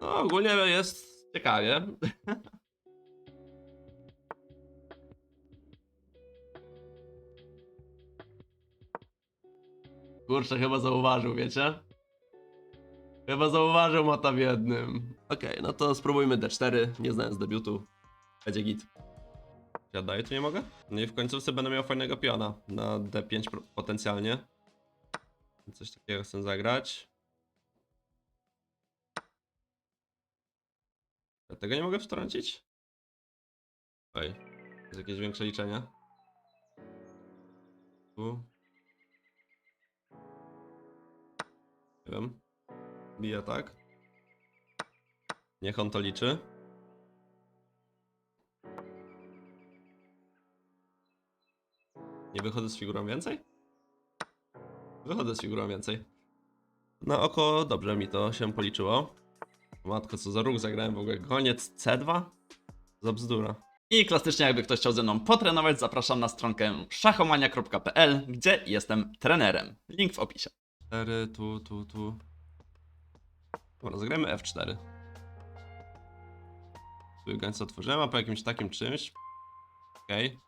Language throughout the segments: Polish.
No, ogólnie jest ciekawie. Kurczę, chyba zauważył, wiecie? Chyba zauważył mata w jednym. Okej, no to spróbujmy D4, nie znając debiutu. Będzie git. Ja daję, tu nie mogę? No i w końcówce będę miał fajnego piona na D5 pro- potencjalnie. Coś takiego chcę zagrać. Ja tego nie mogę wtrącić? Oj, jest jakieś większe liczenie. Tu. Nie wiem. Bije tak. Niech on to liczy. Nie wychodzę z figurą więcej? Wychodzę z figurą więcej. Na oko dobrze mi to się policzyło. Matko, co za ruch zagrałem w ogóle. Koniec C2? Za bzdura. I klasycznie, jakby ktoś chciał ze mną potrenować, zapraszam na stronkę szachomania.pl, gdzie jestem trenerem. Link w opisie. 4, tu, tu, tu. Dobra, zagrajmy F4. Tu gęsto otworzyłem, a po jakimś takim czymś. Okej.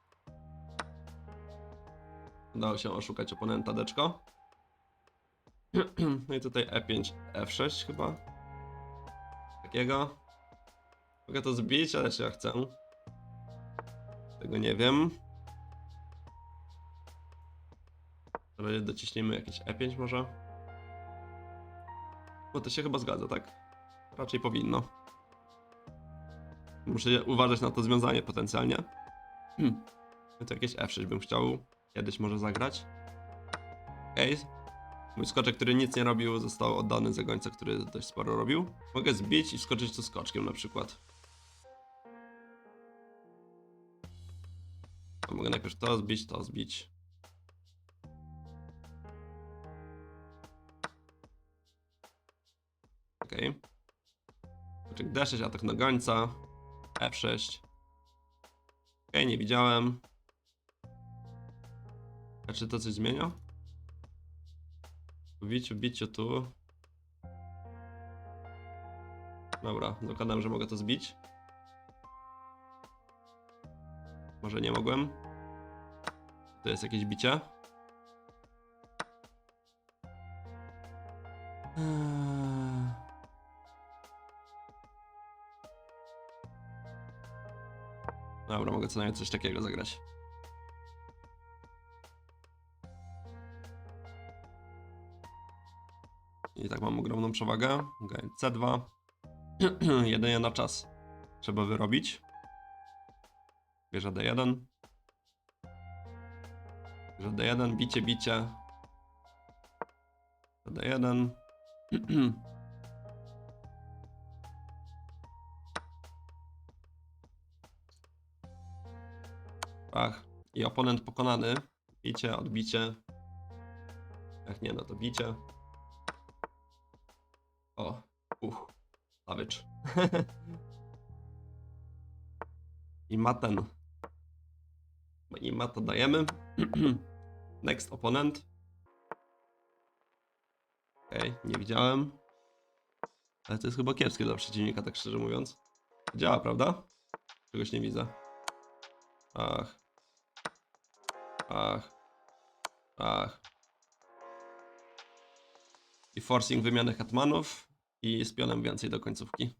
Udało się oszukać oponenta deczko. No i tutaj E5, F6 chyba. Takiego. Mogę to zbić, ale czy ja chcę? Tego nie wiem. Ale dociśniemy jakieś E5 może? Bo to się chyba zgadza, tak? Raczej powinno. Muszę uważać na to związanie potencjalnie. Hmm. To jakieś F6 bym chciał kiedyś może zagrać. Okej. Mój skoczek, który nic nie robił, został oddany za gońca, który dość sporo robił. Mogę zbić i skoczyć tu skoczkiem na przykład. A mogę najpierw to zbić, to zbić. Okej. Okay. D6, atak na gońca. F6. Okej, nie widziałem. A czy to coś zmienia? W biciu, biciu tu. Dobra, zakładam, że mogę to zbić. Może nie mogłem. To jest jakieś bicie. Eee. Dobra, mogę co najmniej coś takiego zagrać. I tak mam ogromną przewagę. Okay, C2. Jedynie na czas trzeba wyrobić. Bierze D1. Bierze D1, bicie, bicie. D1. Ach, i oponent pokonany. Bicie, odbicie. Jak nie, no to bicie. Savage. I ma ten. I ma to dajemy. Next opponent. Okej, nie widziałem. Ale to jest chyba kiepskie dla przeciwnika, tak szczerze mówiąc. Działa, prawda? Czegoś nie widzę. Ach. Ach. Ach. I forcing wymiany hetmanów. I z pionem więcej do końcówki.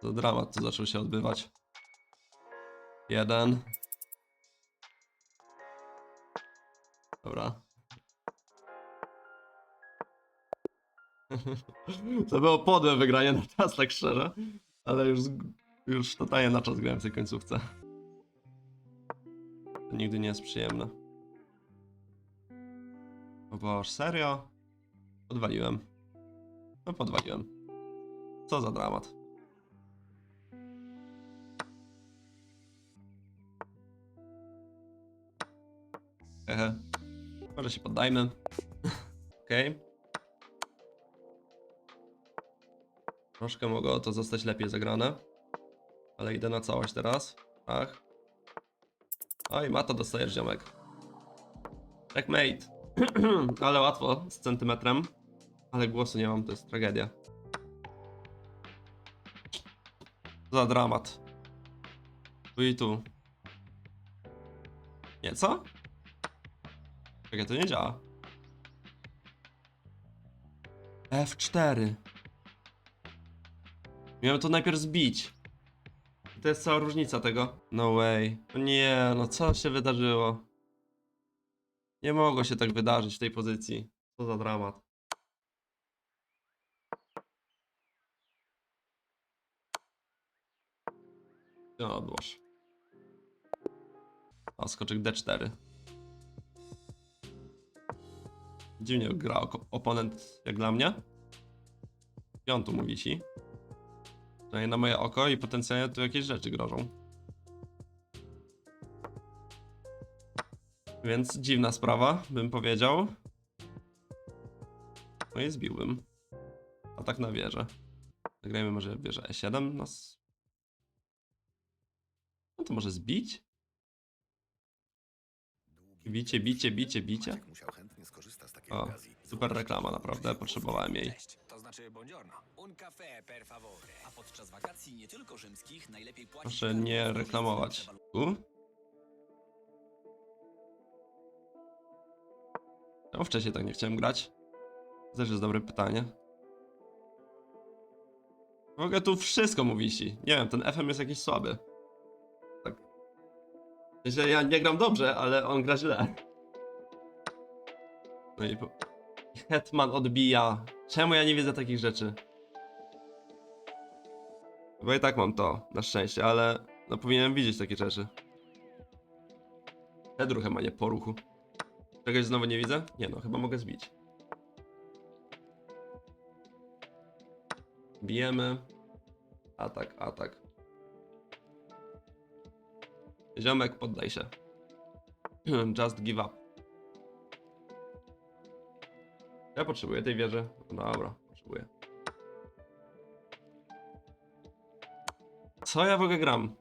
To dramat, co zaczął się odbywać. Jeden. Dobra. To było podłe wygranie na czas, tak szczerze. Ale już, już totalnie na czas grałem w tej końcówce. To nigdy nie jest przyjemne. O Boż, serio? Podwaliłem. No podwaliłem. Co za dramat. Hehe. Może się poddajmy. Okej. Troszkę mogło to zostać lepiej zagrane. Ale idę na całość teraz. Tak. Oj, ma to dostajesz ziomek. Checkmate. ale łatwo, z centymetrem. Ale głosu nie mam, to jest tragedia. Za dramat. Tu i tu. Nie, co? Czekaj, to nie działa. F4. Miałem to najpierw zbić. To jest cała różnica tego. No way. O Nie, no co się wydarzyło? Nie mogło się tak wydarzyć w tej pozycji. Co za dramat. No, odłoż. A skoczek D4. Dziwnie gra oko- oponent jak dla mnie. Piątu mu wisi. Tutaj na moje oko i potencjalnie tu jakieś rzeczy grożą. Więc dziwna sprawa, bym powiedział. No i zbiłbym. A tak na wieżę. Zagrajmy może wieżę E7 nas. No to może zbić? Bicie, bicie, bicie, bicie. O, super reklama, naprawdę, potrzebowałem jej. To znaczy buongiorno. Un caffè per favore. A podczas wakacji nie tylko rzymskich najlepiej płacić... Proszę nie reklamować. Tu? No wcześniej tak nie chciałem grać. To Też jest dobre pytanie. W ogóle tu wszystko mu wisi. Nie wiem, ten FM jest jakiś słaby. Tak. Ja nie gram dobrze, ale on gra źle. No i po... Hetman odbija. Czemu ja nie widzę takich rzeczy? Bo i tak mam to, na szczęście, ale no powinienem widzieć takie rzeczy. Ten ruchem, a nie po ruchu. Czegoś znowu nie widzę? Nie no, chyba mogę zbić. Bijemy. Atak, atak. Ziomek, poddaj się. Just give up. Ja potrzebuję tej wieży. No dobra, potrzebuję. Co ja w ogóle gram?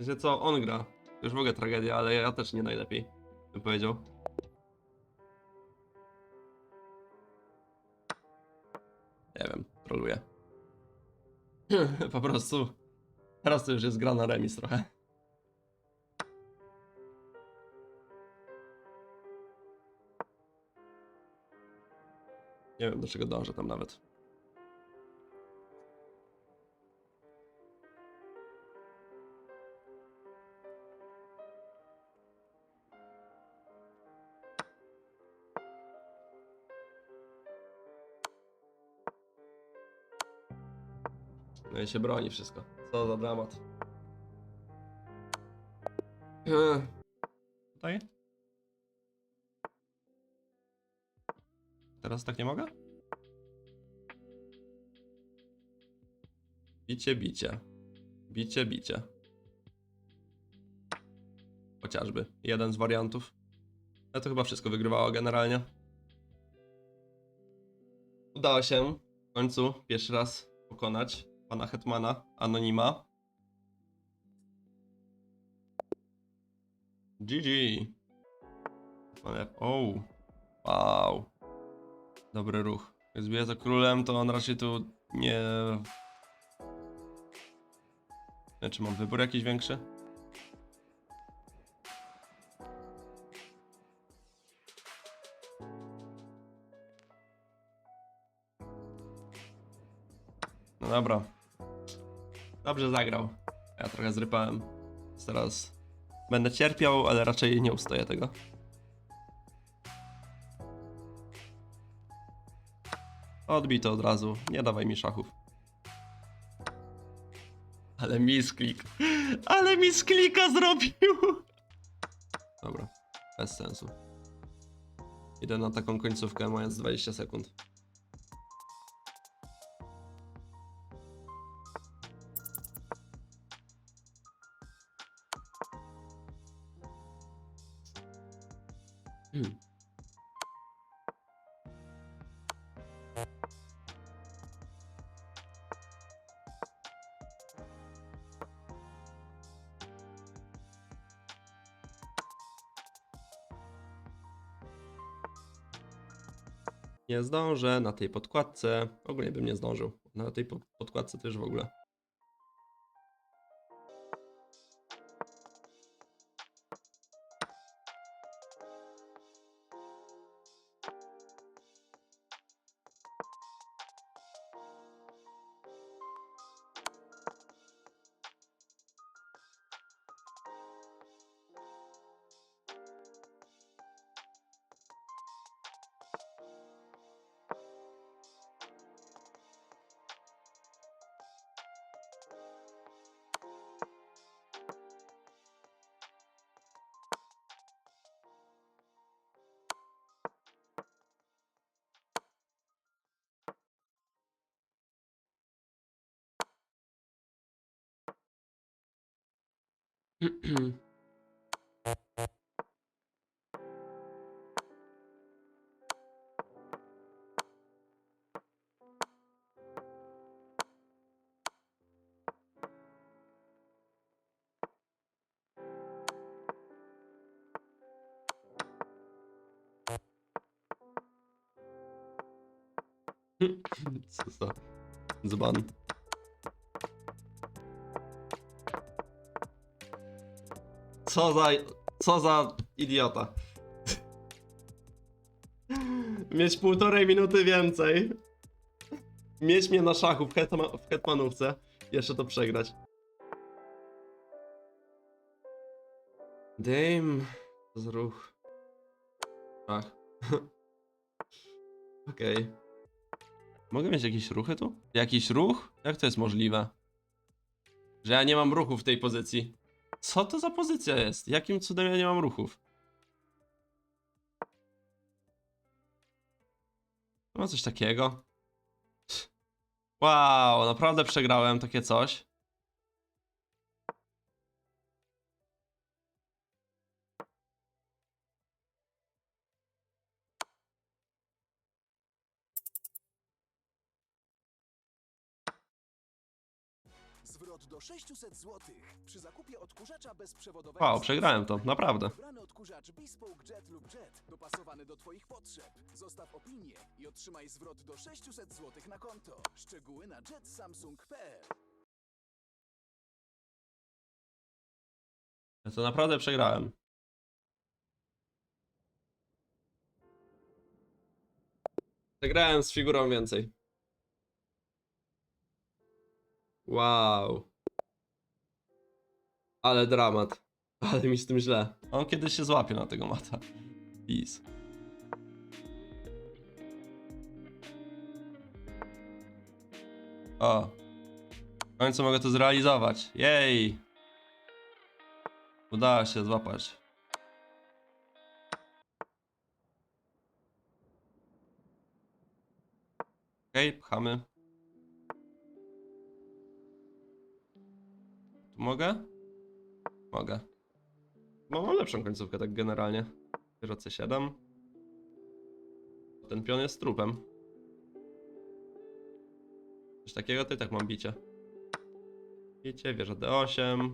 Wiecie co, on gra. Już w ogóle tragedia, ale ja też nie najlepiej, bym powiedział. Nie wiem, troluję. po prostu. Teraz to już jest gra na remis trochę. Nie wiem do czego dążę tam nawet. No i się broni wszystko. Co za dramat. Ech. Teraz tak nie mogę? Bicie, bicie. Bicie, bicie. Chociażby. Jeden z wariantów. Ale to chyba wszystko wygrywało generalnie. Udało się w końcu pierwszy raz pokonać pana Hetmana, Anonima. GG. O, wow. Dobry ruch. Jak zbija za królem, to on raczej tu nie... Nie czy mam wybór jakiś większy? No dobra. Dobrze zagrał. Ja trochę zrypałem. Teraz będę cierpiał, ale raczej nie ustoję tego. Odbij to od razu. Nie dawaj mi szachów. Ale misklik. Ale misklika zrobił. Dobra. Bez sensu. Idę na taką końcówkę, mając 20 sekund. Zdążę na tej podkładce. Ogólnie bym nie zdążył. Na tej po- podkładce też w ogóle. Co za dzban. Co za... Co za idiota. Mieć półtorej minuty więcej. Mieć mnie na szachu w, hetma, w hetmanówce. Jeszcze to przegrać. Dame. Za ruch. Szach. Okej. Mogę mieć jakieś ruchy tu? Jakiś ruch? Jak to jest możliwe? Że ja nie mam ruchu w tej pozycji. Co to za pozycja jest? Jakim cudem ja nie mam ruchów? Ma coś takiego? Wow, naprawdę przegrałem takie coś. Zwrot do 600 zł przy zakupie odkurzacza bezprzewodowego. Wow, przegrałem to, naprawdę. Wybrany odkurzacz Bespoke Jet lub Jet, dopasowany do Twoich potrzeb. Zostaw opinię i otrzymaj zwrot do 600 zł na konto. Szczegóły na jetsamsung.pl Ja to naprawdę przegrałem. Przegrałem z figurą więcej. Wow. Ale dramat. Ale mi z tym źle. On kiedyś się złapie na tego mata. Peace. O. W końcu mogę to zrealizować. Jej. Udało się złapać. Okej, pchamy. Mogę? Mogę. No, mam lepszą końcówkę tak generalnie. Wieża C7. Ten pion jest trupem. Coś takiego, i tak mam bicie. Bicie, wieża D8.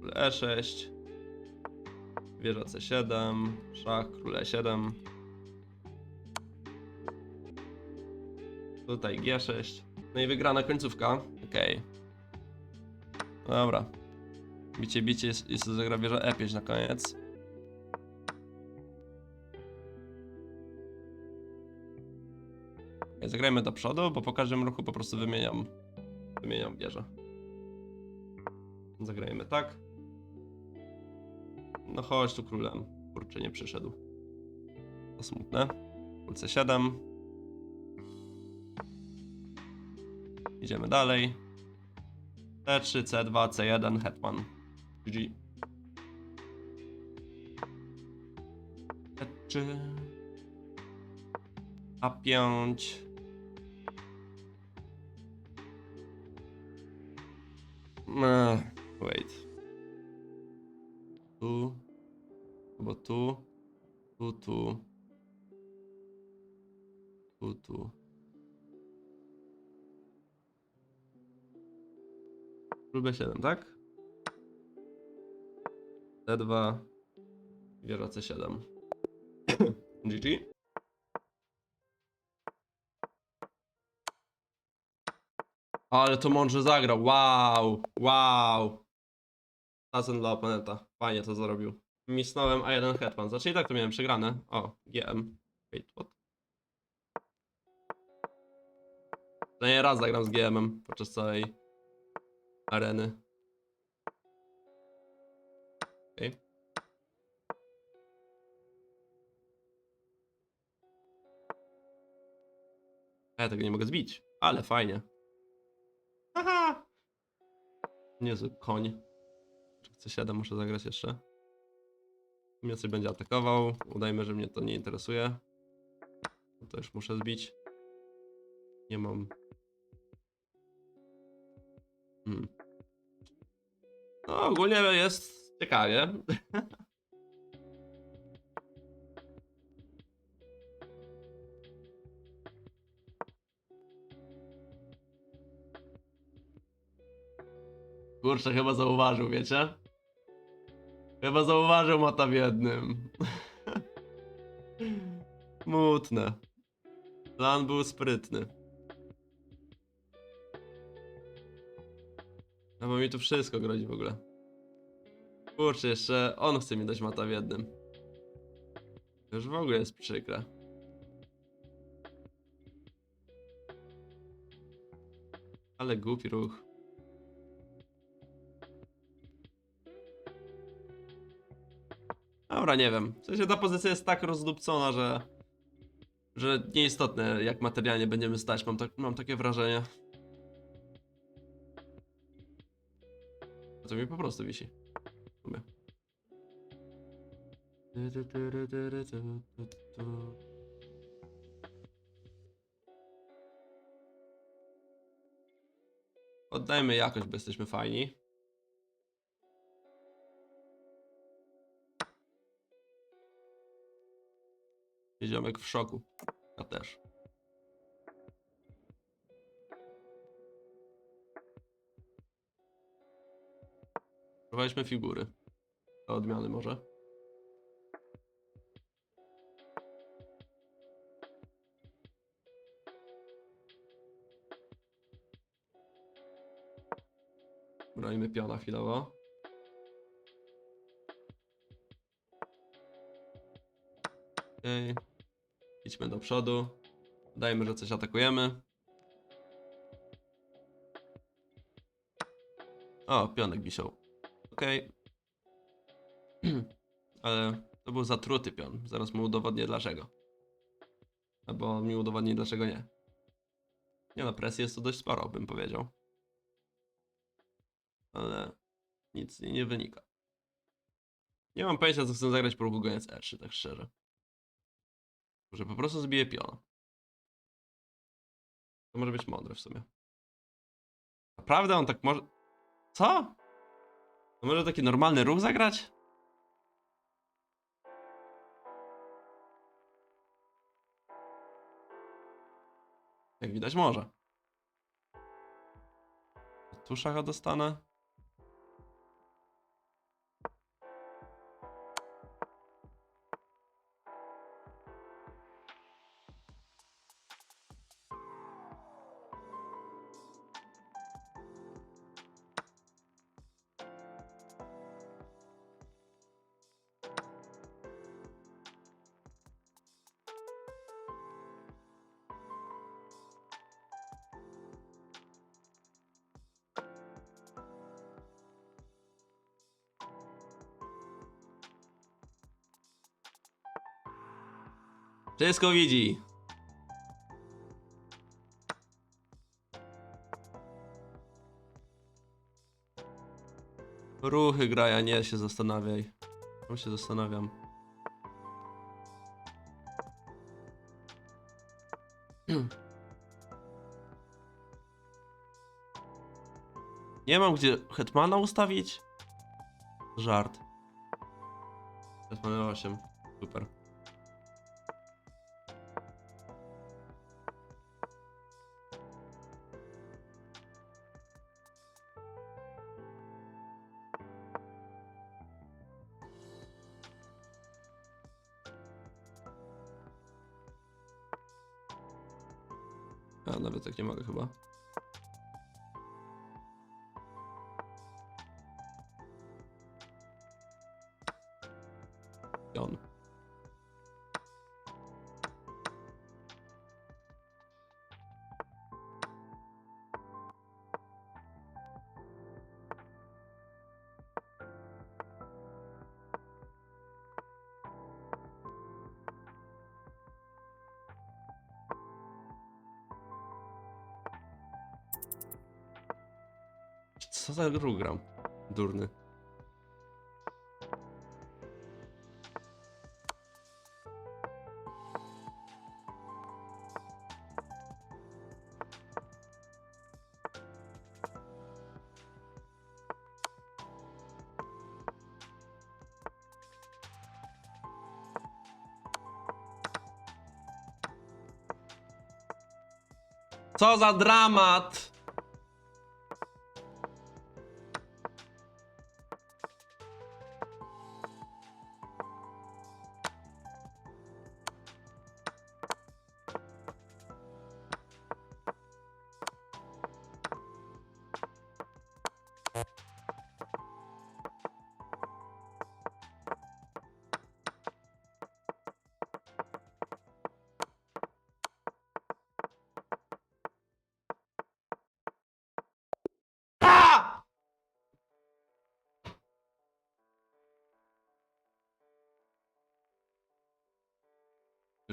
Król E6. Wieża C7. Szach, król E7. Tutaj G6. No i wygrana końcówka. Okej. Dobra. Bicie, bicie jest, jest zagra wieża E5 na koniec. Okay, zagrajmy do przodu, bo po każdym ruchu po prostu wymieniam. Wymieniam wieżę. Zagrajmy tak. No chodź tu królem. Kurczę, nie przyszedł. To smutne. Król C7. Idziemy dalej. C3, C2, C1, Hetman. GG. C3. A5. Ech, wait. Tu. Albo tu. Tu, tu. Tu, tu. Próbę 7, tak? T2. Wieża C7. GG. Ale to mądrze zagrał. Wow. Wow. Szacun dla oponenta. Fajnie to zrobił. Misnąłem A1 Hetman. Znaczy i tak to miałem przegrane. O, GM. Wait, what? To nie raz zagram z GM-em podczas całej areny. Okej. A Ja tego nie mogę zbić, ale fajnie. Haha! Niezły koń. C7 muszę zagrać jeszcze. Mnie coś będzie atakował. Udajmy, że mnie to nie interesuje. To już muszę zbić. Nie mam. Hmm. No, ogólnie jest ciekawie. Kurczę, chyba zauważył, wiecie? Chyba zauważył mata w jednym. Mutne. Plan był sprytny. Mi tu wszystko grozi w ogóle. Kurczę, jeszcze on chce mi dać mata w jednym. To już w ogóle jest przykre. Ale głupi ruch. Dobra, nie wiem. W sensie ta pozycja jest tak rozdupcona, że... Że nieistotne jak materialnie będziemy stać, mam, tak, mam takie wrażenie. A to mi po prostu wisi. Sumie. Oddajmy jakość, bo jesteśmy fajni. Ziomek w szoku. Ja też. Prowadźmy figury. Do odmiany może. Bronimy piona chwilowo. Okej. Idźmy do przodu. Dajmy, że coś atakujemy. O, pionek wisiał. Okej. Ale to był zatruty pion. Zaraz mu udowodnię dlaczego. Albo mi udowodni dlaczego nie. Nie no, presji jest to dość sporo, bym powiedział. Ale nic nie wynika. Nie mam pojęcia, co chcę zagrać po ruchu goniec E3, tak szczerze. Może po prostu zbiję piona. To może być mądre w sumie. Naprawdę on tak może... Co? Może taki normalny ruch zagrać? Jak widać może. Tu szacha dostanę. Wszystko widzi. Ruchy graja, nie się zastanawiaj. Ja się zastanawiam. Nie mam gdzie Hetmana ustawić? Żart. Hetman 8. Super. Nie mogę chyba. Co za gram? Durny. Co za dramat!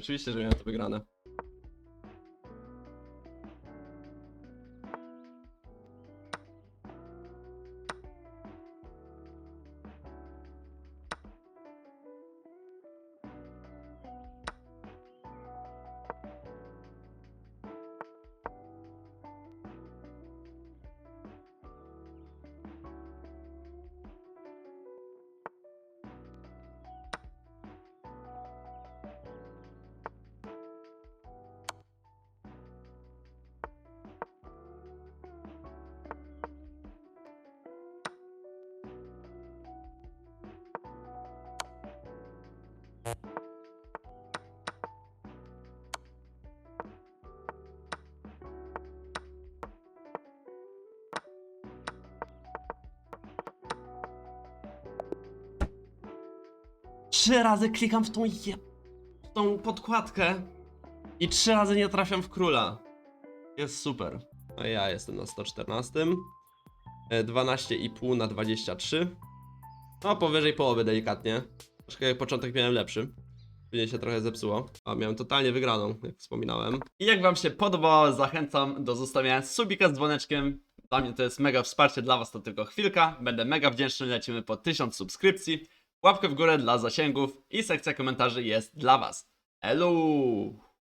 Oczywiście, że miałem to wygrane. Trzy razy klikam w tą je... w tą podkładkę i trzy razy nie trafiam w króla. Jest super. A ja jestem na 114. E, 12,5 na 23. No powyżej połowy delikatnie. Troszkę jak początek miałem lepszy. Później się trochę zepsuło. A miałem totalnie wygraną, jak wspominałem. I jak wam się podobało, zachęcam do zostawienia subika z dzwoneczkiem. Dla mnie to jest mega wsparcie, dla was to tylko chwilka. Będę mega wdzięczny, lecimy po 1000 subskrypcji. Łapkę w górę dla zasięgów i sekcja komentarzy jest dla was. Elu!